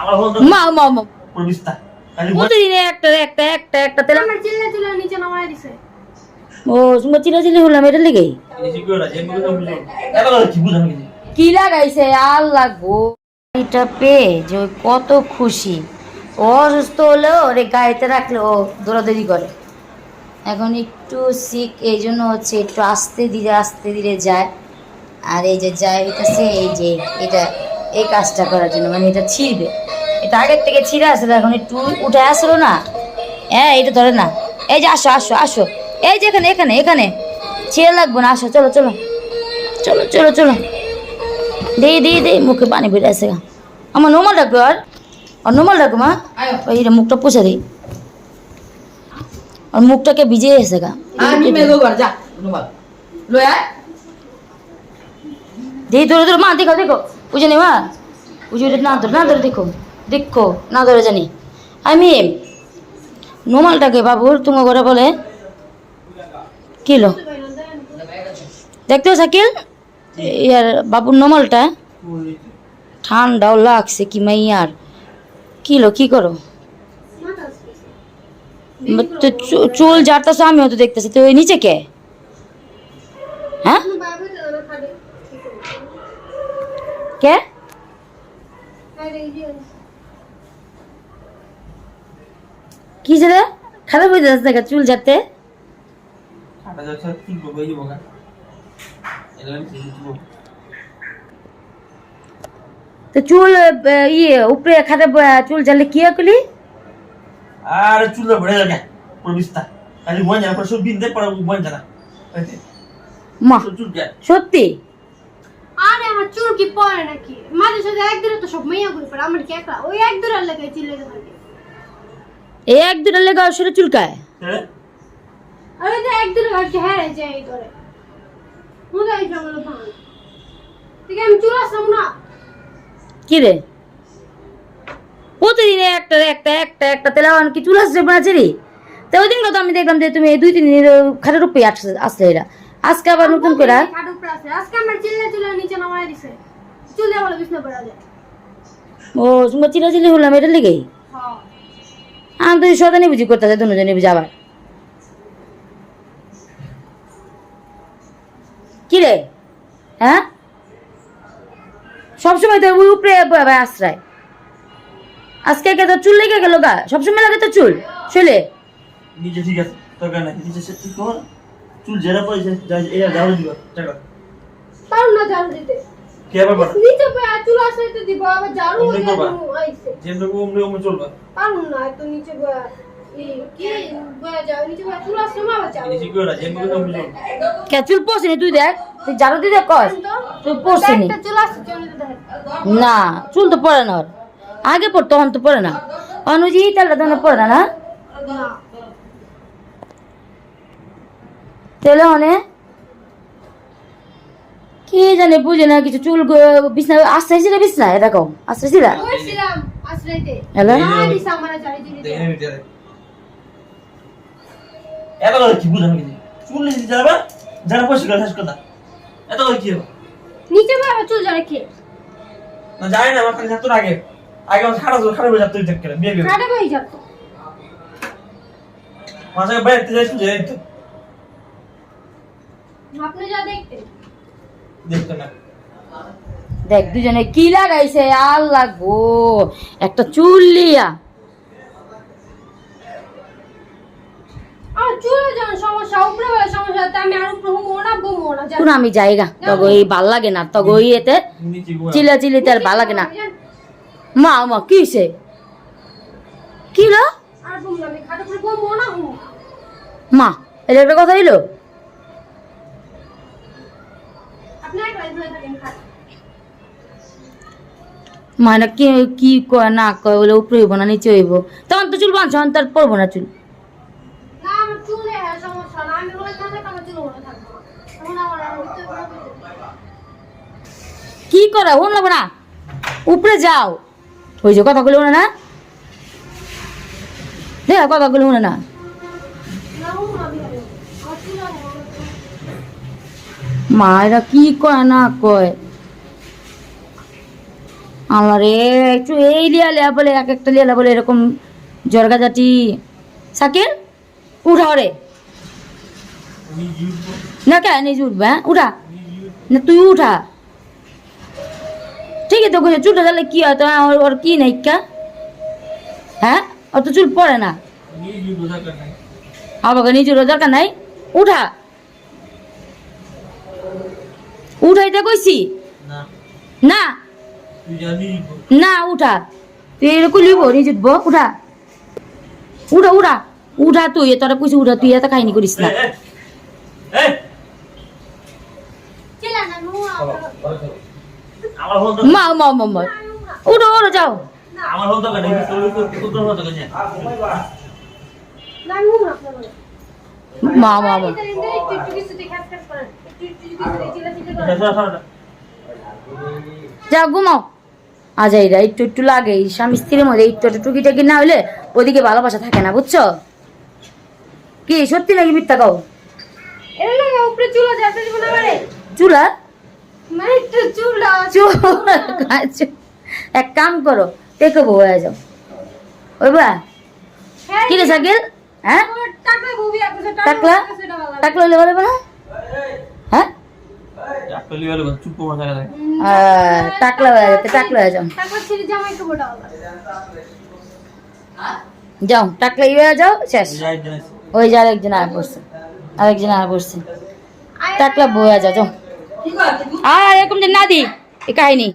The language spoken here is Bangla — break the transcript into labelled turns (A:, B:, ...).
A: আমার হল
B: মা মা মা। প্রতিদিন একটা একটা একটা একটা তেল
C: আমার চিল্লা চিল্লা নিচে নামায় দিছে।
B: ও তোমার চিরাচিলি হলাম এটা লেগেই।
A: এই কি
B: লাগাইছে? আল্লাহ গো। এটা পেয়ে যে কত খুশি। অসুস্থ হলেও ওরে গাড়িতে রাখলে ও দৌড়াদৌড়ি করে। এখন একটু সিক এই জন্য হচ্ছে একটু আস্তে ধীরে আস্তে ধীরে যায়। আর এই যে যায় হইতেছে এই যে এটা এই কাজটা করার জন্য মানে এটা ছিঁড়বে। এটা আগের থেকে ছিঁড়ে আসলে এখন একটু উঠে আসলো না। হ্যাঁ এটা ধরে না। এই যে আসো আসো আসো। এই যে এখানে এখানে এখানে। ছিঁড়ে লাগবো না আসো চলো চলো। চলো চলো চলো। দে দে দে মুখে পানি বেড়ে আসে। আমার নোমাল ডাকো আর? আর নোমাল ডাকো মা। ওই মুখটা পুষে দিই। আর মুখটাকে ভিজে এসে গা।
D: আমি মেগো ঘর যা রুমাল লয় আয়।
B: দে ধরে ধরে মা দেখো দেখো। বুঝে নি মা? বুঝে না ধরে না ধরে দেখো দেখো, না ধরে জানি। আমি নোমালটাকে বাবুর তোমার ঘরে বলে কিলো দেখতে সাকিল? ইয়ার বাবুর নোমালটা? ঠান্ডাও লাগছে কি মাইয়ার। কিলো কি করো? তো চুল জারতাছো আমিও তো দেখতেছি। তো ওই নিচে কে? হ্যাঁ?
C: খালি
B: কে
C: যে
B: খারাপ হয়ে যাচ্ছে দেখা চুল যাতে তো চুল ইয়ে উপরে খারাপ চুল জানলে কি করলি
A: আর চুল ভরে লাগে প্রবিস্তা খালি মন জানা পর সব বিন দে পর মন জানা
B: মা সত্যি?
C: আরে আমার চুল কি পড়ে নাকি? মাঝে সাথে এক দূরে তো সব মেয়ে ঘুরে পড়ে আমার কি একা ওই এক দূরের লেগে থাকে।
B: এই এক লেগা সেটা চুলকায়?
A: হ্যাঁ?
C: আর এক দূরে ভাবছি হ্যাঁ রে যাই করে মুদা এই জঙ্গলে ভাঙ ঠিক আমি চুল আসলাম না।
B: কি রে? প্রতিদিন একটা একটা একটা একটা তেলাওয়ান কি চুল আসছে বানাচ্ছে রে? তো ওই দিন তো আমি দেখলাম যে তুমি দুই তিন দিন খাটের উপরে আসছে আসছে এরা। আজকে আবার নতুন করে?
C: খাট উপরে আছে। আজকে আমার চিল্লা চিল্লা নিচে নামায় দিছে। চুল বলে বিছনা পড়া যায়
B: ও তোমার চিরাচিলি হলাম এটা লেগেই আমি তো সদানি বুঝি করতেছে দুজনে বুঝি আবার কি রে? হ্যাঁ? সবসময় তো ওই উপরে আশ্রয়। আজকে কে তো চুল লেগে গেল গা? সবসময় লাগে তো চুল? চলে
A: নিচে ঠিক আছে তোর নিচে ঠিক কর। চুল জেরা পড়েছে যা এটা যাও দিব টাকা।
C: পারুন না ঝাড়ু দিতে।
A: কে আবার বড়
C: নিচে পড়ে চুল আসতে দিব আবার ঝাড়ু? দিবো, আইছে
A: যেমন ওমনি ওমনি চলবা।
C: পারুন না এত নিচে বয়া চুল ঝাড়ু
B: পড়ছে তুই দেখ? তুই দিতে কস? চুল পড়ছে নি?
C: চুল
B: তো পড়ে না আগে পড়তো তখন তো পড়ে না। অনুজি তাহলে তখন পড়ে না? না
C: না
B: তাহলে মানে কি জানে বুঝে না কিছু চুল বিছনা আস্তে ছিল বিছনা এরকম আস্তে ছিল? হ্যালো?
C: না দিছে আমার ঝাড়ু দিয়ে দিতে।
A: দেখে নিতে এত কথা কি বুঝাম কি চুল নিচে যাবা যারা পয়সা গেল শেষ কথা। এত কথা কি হবে?
C: নিচে বয়া আবার চুল ঝাড়ে খেয়ে
A: না জানি না আমার খালি তোর আগে। আগে আমার খারাপ খারাপ হয়ে বিয়ে মাঝে বাইরে
C: আপনি যা দেখতে।
A: দেখতে না।
B: দেখ দুজনে কি লাগাইছে? আর লাগবো। একটা চুল লিয়া।
C: আর চুলে যেমন সমস্যা উপরে বেলা সমস্যা তা আমি না
B: তগো এই ভালো লাগে না তগো এই এতে চিলা চিলিতে আর। ভালো লাগে না। মা মা কি কি মা এটা একটা কথা হইল
C: আপনি একলাই ধরে থাকেন খাটে
B: মা এটা কি কি কয় না কয় বলে উপরে হইব না নিচে হইব। তখন তো চুল বাঁধছ তার পড়ব না চুল।
C: না।
B: কি করে হন লাগবে না? উপরে যাও। ওই যে কথাগুলো না? দেখ কথাগুলো না।
C: না
B: মা এরা কি কয় না কয়? আমার একটু এই লিয়া লিয়া বলে এক একটা লিয়া বলে এরকম জরগা জাতি সাকির উঠা রে না কে নিজে উঠবে হ্যাঁ? উঠা। না তুই উঠা। ঠিক আছে কইছে চুলটা তাহলে কি হয়? তো ওর ওর কি নাই কা? হ্যাঁ? ওর তো চুল পড়ে না। আমাকে নিজেরও দরকার নাই। উঠা। উঠাইতে কইছি?
A: না।
B: না? না উঠা। তুই এরকম লিব নিজে উঠা। উঠা উঠা। উঠা তুই তোরা কইছি উঠা তুই এত কাহিনী করিস না। মা মা মা মা। উঠো উঠো যাও।
A: আমার হল দরকার নেই তোর তোর তোর হল দরকার নেই
C: না
B: মা মা মা। যাও ঘুমাও। আজ এইরা একটু একটু লাগে। এই স্বামী স্ত্রীর মধ্যে একটু একটু টুকিটাকি না হইলে ওদিকে ভালোবাসা থাকে না, বুঝছ? কি, সত্যি নাকি মিথ্যা
C: উপরে চুলা?
B: এক কাম করো, দেখো বউ হয়ে যাও। ওই বা কি রে সাকিল? হ্যাঁ? টাকলা? টাকলা হলে হ্যাঁ? টাকলা হয়ে টাকলা যাও। যাও টাকলা হয়ে যাও, শেষ। ওই যে আরেকজন আর পড়ছে। আরেকজন আর পড়ছে। টাকলা বয়ে যাও যাও। আর এরকম যে না দি কাহিনী।